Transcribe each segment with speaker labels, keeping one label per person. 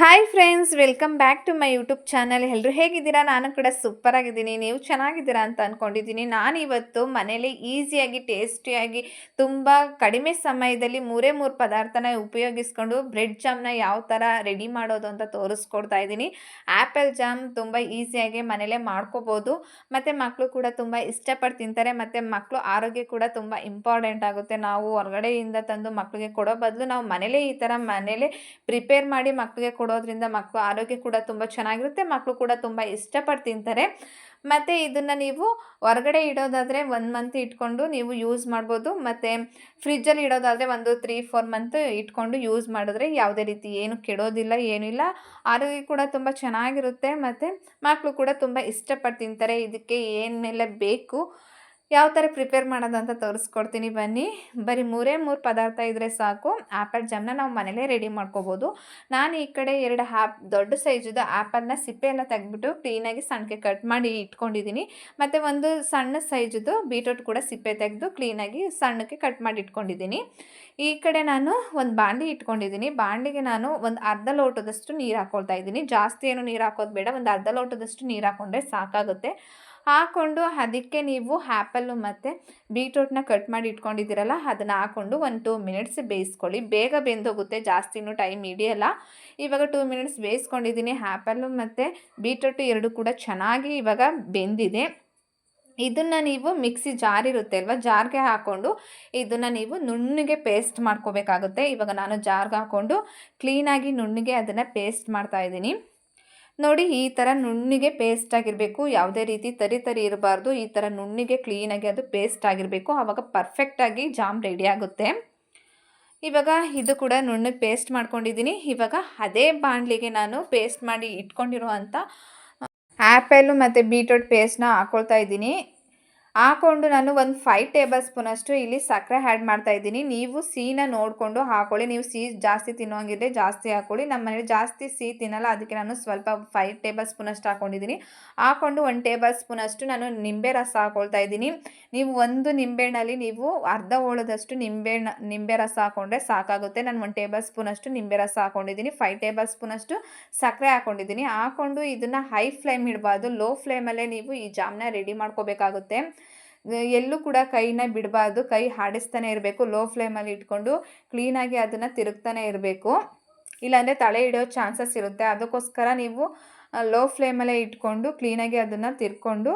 Speaker 1: Hi friends welcome back to my YouTube channel ಎಲ್ಲರೂ ಹೇಗಿದ್ದೀರಾ? ನಾನು ಕೂಡ ಸೂಪರ್ ಆಗಿದ್ದೀನಿ. ನೀವು ಚೆನ್ನಾಗಿದ್ದೀರಾ ಅಂತ ಅಂದ್ಕೊಂಡಿದ್ದೀನಿ ನಾನು ಇವತ್ತು ಮನೇಲಿ ಈಸಿಯಾಗಿ ಟೇಸ್ಟಿಯಾಗಿ ತುಂಬ ಕಡಿಮೆ ಸಮಯದಲ್ಲಿ ಮೂರೇ ಮೂರು ಪದಾರ್ಥನ ಉಪಯೋಗಿಸ್ಕೊಂಡು ಬ್ರೆಡ್ ಜಾಮ್ನ ಯಾವ ಥರ ರೆಡಿ ಮಾಡೋದು ಅಂತ ತೋರಿಸ್ಕೊಡ್ತಾ ಇದ್ದೀನಿ. ಆ್ಯಪಲ್ ಜಾಮ್ ತುಂಬ ಈಸಿಯಾಗಿ ಮನೇಲೇ ಮಾಡ್ಕೋಬೋದು. ಮತ್ತು ಮಕ್ಕಳು ಕೂಡ ತುಂಬ ಇಷ್ಟಪಟ್ಟು ತಿಂತಾರೆ. ಮತ್ತು ಮಕ್ಕಳು ಆರೋಗ್ಯ ಕೂಡ ತುಂಬ ಇಂಪಾರ್ಟೆಂಟ್ ಆಗುತ್ತೆ. ನಾವು ಹೊರಗಡೆಯಿಂದ ತಂದು ಮಕ್ಕಳಿಗೆ ಕೊಡೋ ಬದಲು ನಾವು ಮನೇಲೇ ಈ ಥರ ಮನೇಲೇ ಪ್ರಿಪೇರ್ ಮಾಡಿ ಮಕ್ಕಳಿಗೆ ಕೊಡೋದ್ರಿಂದ ಮಕ್ಕಳು ಆರೋಗ್ಯ ಕೂಡ ತುಂಬ ಚೆನ್ನಾಗಿರುತ್ತೆ ಮಕ್ಕಳು ಕೂಡ ತುಂಬ ಇಷ್ಟಪಟ್ಟು ತಿಂತಾರೆ. ಮತ್ತು ಇದನ್ನು ನೀವು ಹೊರಗಡೆ ಇಡೋದಾದರೆ ಒನ್ ಮಂತ್ ಇಟ್ಕೊಂಡು ನೀವು ಯೂಸ್ ಮಾಡ್ಬೋದು. ಮತ್ತು ಫ್ರಿಜ್ಜಲ್ಲಿ ಇಡೋದಾದರೆ ಒಂದು ತ್ರೀ ಫೋರ್ ಮಂತ್ ಇಟ್ಕೊಂಡು ಯೂಸ್ ಮಾಡಿದ್ರೆ ಯಾವುದೇ ರೀತಿ ಏನು ಕೆಡೋದಿಲ್ಲ ಏನಿಲ್ಲ ಆರೋಗ್ಯ ಕೂಡ ತುಂಬ ಚೆನ್ನಾಗಿರುತ್ತೆ. ಮತ್ತು ಮಕ್ಕಳು ಕೂಡ ತುಂಬ ಇಷ್ಟಪಟ್ಟು ತಿಂತಾರೆ. ಇದಕ್ಕೆ ಏನೆಲ್ಲ ಬೇಕು? ಯಾವ ಥರ ಪ್ರಿಪೇರ್ ಮಾಡೋದು ಅಂತ ತೋರಿಸ್ಕೊಡ್ತೀನಿ ಬನ್ನಿ. ಬರೀ ಮೂರೇ ಮೂರು ಪದಾರ್ಥ ಇದ್ದರೆ ಸಾಕು. ಆ್ಯಪಲ್ ಜಾಮ್ನ ನಾವು ಮನೇಲೇ ರೆಡಿ ಮಾಡ್ಕೋಬೋದು. ನಾನು ಈ ಕಡೆ ಎರಡು ಹ್ಯಾಪ್ ದೊಡ್ಡ ಸೈಜದ ಆ್ಯಪಲ್ನ ಸಿಪ್ಪೆ ಎಲ್ಲ ತೆಗೆದ್ಬಿಟ್ಟು ಕ್ಲೀನಾಗಿ ಸಣ್ಣಕ್ಕೆ ಕಟ್ ಮಾಡಿ ಇಟ್ಕೊಂಡಿದ್ದೀನಿ. ಮತ್ತು ಒಂದು ಸಣ್ಣ ಸೈಜಿದ್ದು ಬೀಟ್ರೂಟ್ ಕೂಡ ಸಿಪ್ಪೆ ತೆಗೆದು ಕ್ಲೀನಾಗಿ ಸಣ್ಣಕ್ಕೆ ಕಟ್ ಮಾಡಿ ಇಟ್ಕೊಂಡಿದ್ದೀನಿ. ಈ ಕಡೆ ನಾನು ಒಂದು ಬಾಂಡಿ ಇಟ್ಕೊಂಡಿದ್ದೀನಿ. ಬಾಂಡಿಗೆ ನಾನು ಒಂದು ಅರ್ಧ ಲೋಟದಷ್ಟು ನೀರು ಹಾಕ್ಕೊಳ್ತಾ ಇದ್ದೀನಿ. ಜಾಸ್ತಿ ಏನು ನೀರು ಹಾಕೋದು ಬೇಡ. ಒಂದು ಅರ್ಧ ಲೋಟದಷ್ಟು ನೀರು ಹಾಕ್ಕೊಂಡ್ರೆ ಸಾಕಾಗುತ್ತೆ. ಹಾಕ್ಕೊಂಡು ಅದಕ್ಕೆ ನೀವು ಆ್ಯಪಲ್ಲು ಮತ್ತು ಬೀಟ್ರೂಟ್ನ ಕಟ್ ಮಾಡಿ ಇಟ್ಕೊಂಡಿದ್ದೀರಲ್ಲ, ಅದನ್ನು ಹಾಕ್ಕೊಂಡು ಒಂದು ಟೂ ಮಿನಿಟ್ಸ್ ಬೇಯಿಸ್ಕೊಳ್ಳಿ. ಬೇಗ ಬೆಂದೋಗುತ್ತೆ ಜಾಸ್ತಿನೂ ಟೈಮ್ ಹಿಡಿಯಲ್ಲ. ಇವಾಗ ಟೂ ಮಿನಿಟ್ಸ್ ಬೇಯಿಸ್ಕೊಂಡಿದ್ದೀನಿ, ಆ್ಯಪಲ್ಲು ಮತ್ತು ಬೀಟ್ರೂಟು ಎರಡು ಕೂಡ ಚೆನ್ನಾಗಿ ಇವಾಗ ಬೆಂದಿದೆ. ಇದನ್ನು ನೀವು ಮಿಕ್ಸಿ ಜಾರ್ ಇರುತ್ತೆ ಅಲ್ವಾ, ಜಾರ್ಗೆ ಹಾಕ್ಕೊಂಡು ಇದನ್ನು ನೀವು ನುಣ್ಣಗೆ ಪೇಸ್ಟ್ ಮಾಡ್ಕೋಬೇಕಾಗುತ್ತೆ. ಇವಾಗ ನಾನು ಜಾರ್ಗೆ ಹಾಕ್ಕೊಂಡು ಕ್ಲೀನಾಗಿ ನುಣ್ಣಗೆ ಅದನ್ನು ಪೇಸ್ಟ್ ಮಾಡ್ತಾಯಿದ್ದೀನಿ ನೋಡಿ, ಈ ಥರ ನುಣ್ಣಿಗೆ ಪೇಸ್ಟ್ ಆಗಿರಬೇಕು. ಯಾವುದೇ ರೀತಿ ತರಿ ತರಿ ಇರಬಾರ್ದು. ಈ ಥರ ನುಣ್ಣಿಗೆ ಕ್ಲೀನಾಗಿ ಅದು ಪೇಸ್ಟ್ ಆಗಿರಬೇಕು. ಆವಾಗ ಪರ್ಫೆಕ್ಟಾಗಿ ಜಾಮ್ ರೆಡಿ ಆಗುತ್ತೆ. ಇವಾಗ ಇದು ಕೂಡ ನುಣ್ಣಗೆ ಪೇಸ್ಟ್ ಮಾಡ್ಕೊಂಡಿದ್ದೀನಿ. ಇವಾಗ ಅದೇ ಬಾಣಲಿಗೆ ನಾನು ಪೇಸ್ಟ್ ಮಾಡಿ ಇಟ್ಕೊಂಡಿರುವಂಥ ಆ್ಯಪಲು ಮತ್ತು ಬೀಟ್ರೋಟ್ ಪೇಸ್ಟ್ನ ಹಾಕ್ಕೊಳ್ತಾ ಇದ್ದೀನಿ. ಹಾಕ್ಕೊಂಡು ನಾನು ಒಂದು ಫೈವ್ ಟೇಬಲ್ ಸ್ಪೂನಷ್ಟು ಇಲ್ಲಿ ಸಕ್ಕರೆ ಆ್ಯಡ್ ಮಾಡ್ತಾ ಇದ್ದೀನಿ. ನೀವು ಸಿಹಿನ ನೋಡಿಕೊಂಡು ಹಾಕೊಳ್ಳಿ. ನೀವು ಸಿಹಿ ಜಾಸ್ತಿ ತಿನ್ನೋಂಗಿದ್ರೆ ಜಾಸ್ತಿ ಹಾಕೊಳ್ಳಿ. ನಮ್ಮ ಮನೇಲಿ ಜಾಸ್ತಿ ಸಿಹಿ ತಿನ್ನಲ್ಲ. ಅದಕ್ಕೆ ನಾನು ಸ್ವಲ್ಪ ಫೈವ್ ಟೇಬಲ್ ಸ್ಪೂನಷ್ಟು ಹಾಕೊಂಡಿದ್ದೀನಿ. ಹಾಕೊಂಡು ಒಂದು ಟೇಬಲ್ ಸ್ಪೂನಷ್ಟು ನಾನು ನಿಂಬೆ ರಸ ಹಾಕೊಳ್ತಾ ಇದ್ದೀನಿ. ನೀವು ಒಂದು ನಿಂಬೆಹಣ್ಣಲ್ಲಿ ನೀವು ಅರ್ಧ ಹೋಳದಷ್ಟು ನಿಂಬೆಹಣ್ಣು ನಿಂಬೆ ರಸ ಹಾಕೊಂಡ್ರೆ ಸಾಕಾಗುತ್ತೆ. ನಾನು ಒಂದು ಟೇಬಲ್ ಸ್ಪೂನಷ್ಟು ನಿಂಬೆ ರಸ ಹಾಕೊಂಡಿದ್ದೀನಿ. ಫೈವ್ ಟೇಬಲ್ ಸ್ಪೂನಷ್ಟು ಸಕ್ಕರೆ ಹಾಕ್ಕೊಂಡಿದ್ದೀನಿ ಹಾಕೊಂಡು ಇದನ್ನು ಹೈ ಫ್ಲೇಮ್ ಇಡಬಾರ್ದು. ಲೋ ಫ್ಲೇಮಲ್ಲೇ ನೀವು ಈ ಜಾಮ್ನ ರೆಡಿ ಮಾಡ್ಕೋಬೇಕಾಗುತ್ತೆ. ಎಲ್ಲೂ ಕೂಡ ಕೈನ ಬಿಡಬಾರ್ದು. ಕೈ ಹಾಡಿಸ್ತಾನೆ ಇರಬೇಕು. ಲೋ ಫ್ಲೇಮಲ್ಲಿ ಇಟ್ಕೊಂಡು ಕ್ಲೀನಾಗಿ ಅದನ್ನು ತಿರುಗ್ತಾನೆ ಇರಬೇಕು. ಇಲ್ಲಾಂದರೆ ತಲೆ ಇಡೋ ಚಾನ್ಸಸ್ ಇರುತ್ತೆ. ಅದಕ್ಕೋಸ್ಕರ ನೀವು ಲೋ ಫ್ಲೇಮಲ್ಲೇ ಇಟ್ಕೊಂಡು ಕ್ಲೀನಾಗಿ ಅದನ್ನು ತಿರ್ಕೊಂಡು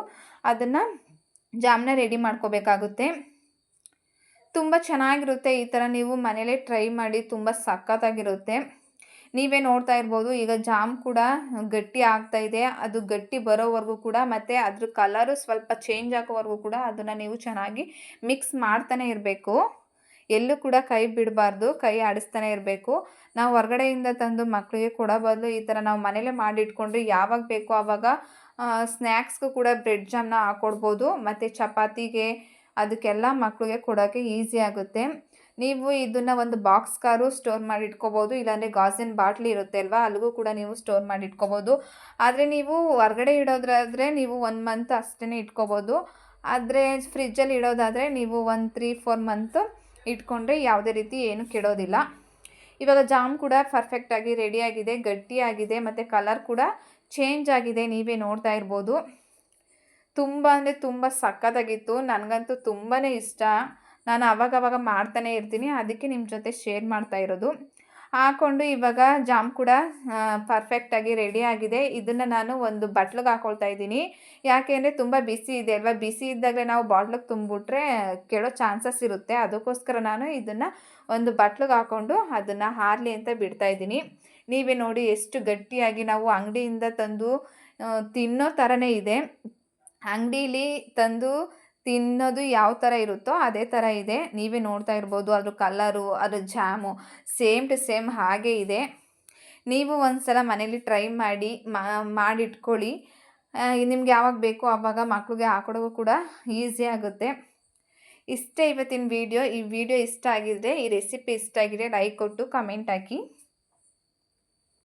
Speaker 1: ಅದನ್ನು ಜಾಮ್ನ ರೆಡಿ ಮಾಡ್ಕೋಬೇಕಾಗುತ್ತೆ. ತುಂಬ ಚೆನ್ನಾಗಿರುತ್ತೆ ಈ ಥರ ನೀವು ಮನೇಲೇ ಟ್ರೈ ಮಾಡಿ. ತುಂಬ ಸಖತ್ತಾಗಿರುತ್ತೆ. ನೀವೇ ನೋಡ್ತಾ ಇರ್ಬೋದು, ಈಗ ಜಾಮ್ ಕೂಡ ಗಟ್ಟಿ ಆಗ್ತಾ ಇದೆ, ಅದು ಗಟ್ಟಿ ಬರೋವರೆಗೂ ಕೂಡ ಮತ್ತು ಅದ್ರ ಕಲರು ಸ್ವಲ್ಪ ಚೇಂಜ್ ಆಗೋವರೆಗೂ ಕೂಡ ಅದನ್ನು ನೀವು ಚೆನ್ನಾಗಿ ಮಿಕ್ಸ್ ಮಾಡ್ತಾನೆ ಇರಬೇಕು. ಎಲ್ಲೂ ಕೂಡ ಕೈ ಬಿಡಬಾರ್ದು, ಕೈ ಆಡಿಸ್ತಾನೆ ಇರಬೇಕು. ನಾವು ಹೊರಗಡೆಯಿಂದ ತಂದು ಮಕ್ಕಳಿಗೆ ಕೊಡೋ ಈ ಥರ ನಾವು ಮನೇಲೆ ಮಾಡಿಟ್ಕೊಂಡ್ರೆ ಯಾವಾಗ ಬೇಕೋ ಆವಾಗ ಸ್ನ್ಯಾಕ್ಸ್ಗೂ ಕೂಡ ಬ್ರೆಡ್ ಜಾಮ್ನ ಹಾಕ್ಕೊಡ್ಬೋದು ಮತ್ತು ಚಪಾತಿಗೆ ಅದಕ್ಕೆಲ್ಲ ಮಕ್ಕಳಿಗೆ ಕೊಡೋಕ್ಕೆ ಈಸಿ ಆಗುತ್ತೆ. ನೀವು ಇದನ್ನು ಒಂದು ಬಾಕ್ಸ್ ಕಾರು ಸ್ಟೋರ್ ಮಾಡಿ ಇಟ್ಕೋಬೋದು ಇಲ್ಲಾಂದರೆ ಗಾಜಿನ ಬಾಟ್ಲಿ ಇರುತ್ತೆ ಅಲ್ವಾ? ಅಲ್ಲಿಗೂ ಕೂಡ ನೀವು ಸ್ಟೋರ್ ಮಾಡಿ ಇಟ್ಕೋಬೋದು ಆದರೆ ನೀವು ಹೊರಗಡೆ ಇಡೋದ್ರಾದರೆ ನೀವು ಒನ್ ಮಂತ್ ಅಷ್ಟೇ ಇಟ್ಕೋಬೋದು. ಆದರೆ ಫ್ರಿಜ್ಜಲ್ಲಿ ಇಡೋದಾದರೆ ನೀವು ಒಂದು ತ್ರೀ ಫೋರ್ ಮಂತ್ ಇಟ್ಕೊಂಡ್ರೆ ಯಾವುದೇ ರೀತಿ ಏನು ಕೆಡೋದಿಲ್ಲ. ಇವಾಗ ಜಾಮ್ ಕೂಡ ಪರ್ಫೆಕ್ಟಾಗಿ ರೆಡಿಯಾಗಿದೆ ಗಟ್ಟಿಯಾಗಿದೆ ಮತ್ತು ಕಲರ್ ಕೂಡ ಚೇಂಜ್ ಆಗಿದೆ, ನೀವೇ ನೋಡ್ತಾ ಇರ್ಬೋದು. ತುಂಬ ಅಂದರೆ ತುಂಬ ಸಕ್ಕತ್ತಾಗಿತ್ತು ನನಗಂತೂ ತುಂಬಾ ಇಷ್ಟ. ನಾನು ಅವಾಗವಾಗ ಮಾಡ್ತಾನೆ ಇರ್ತೀನಿ. ಅದಕ್ಕೆ ನಿಮ್ಮ ಜೊತೆ ಶೇರ್ ಮಾಡ್ತಾ ಇರೋದು. ಹಾಕ್ಕೊಂಡು ಇವಾಗ ಜಾಮ್ ಕೂಡ ಪರ್ಫೆಕ್ಟಾಗಿ ರೆಡಿ ಆಗಿದೆ. ಇದನ್ನು ನಾನು ಒಂದು ಬಟ್ಲಿಗೆ ಹಾಕ್ಕೊಳ್ತಾ ಇದ್ದೀನಿ. ಯಾಕೆ ಅಂದರೆ ತುಂಬ ಬಿಸಿ ಇದೆ ಅಲ್ವಾ? ಬಿಸಿ ಇದ್ದಾಗಲೇ ನಾವು ಬಾಟ್ಲಿಗೆ ತುಂಬಿಬಿಟ್ರೆ ಕೆಡೋ ಚಾನ್ಸಸ್ ಇರುತ್ತೆ. ಅದಕ್ಕೋಸ್ಕರ ನಾನು ಇದನ್ನು ಒಂದು ಬಟ್ಲಿಗೆ ಹಾಕ್ಕೊಂಡು ಅದನ್ನು ಹಾರಲಿ ಅಂತ ಬಿಡ್ತಾ ಇದ್ದೀನಿ. ನೀವೇ ನೋಡಿ ಎಷ್ಟು ಗಟ್ಟಿಯಾಗಿ ನಾವು ಅಂಗಡಿಯಿಂದ ತಂದು ತಿನ್ನೋ ಥರನೇ ಇದೆ. ಅಂಗಡೀಲಿ ತಂದು ತಿನ್ನೋದು ಯಾವ ಥರ ಇರುತ್ತೋ ಅದೇ ಥರ ಇದೆ. ನೀವೇ ನೋಡ್ತಾ ಇರ್ಬೋದು ಅದ್ರ ಕಲರು ಅದ್ರ ಜಾಮು ಸೇಮ್ ಟು ಸೇಮ್ ಹಾಗೆ ಇದೆ. ನೀವು ಒಂದು ಸಲ ಮನೇಲಿ ಟ್ರೈ ಮಾಡಿ ಮಾಡಿಟ್ಕೊಳ್ಳಿ. ನಿಮ್ಗೆ ಯಾವಾಗ ಬೇಕೋ ಆವಾಗ ಮಕ್ಳಿಗೆ ಹಾಕೊಡೋಕ್ಕೂ ಕೂಡ ಈಸಿ ಆಗುತ್ತೆ. ಇಷ್ಟೇ ಇವತ್ತಿನ ವೀಡಿಯೋ ಈ ವಿಡಿಯೋ ಇಷ್ಟ ಆಗಿದ್ರೆ, ಈ ರೆಸಿಪಿ ಇಷ್ಟ ಆಗಿದೆ ಲೈಕ್ ಕೊಟ್ಟು ಕಮೆಂಟ್ ಹಾಕಿ.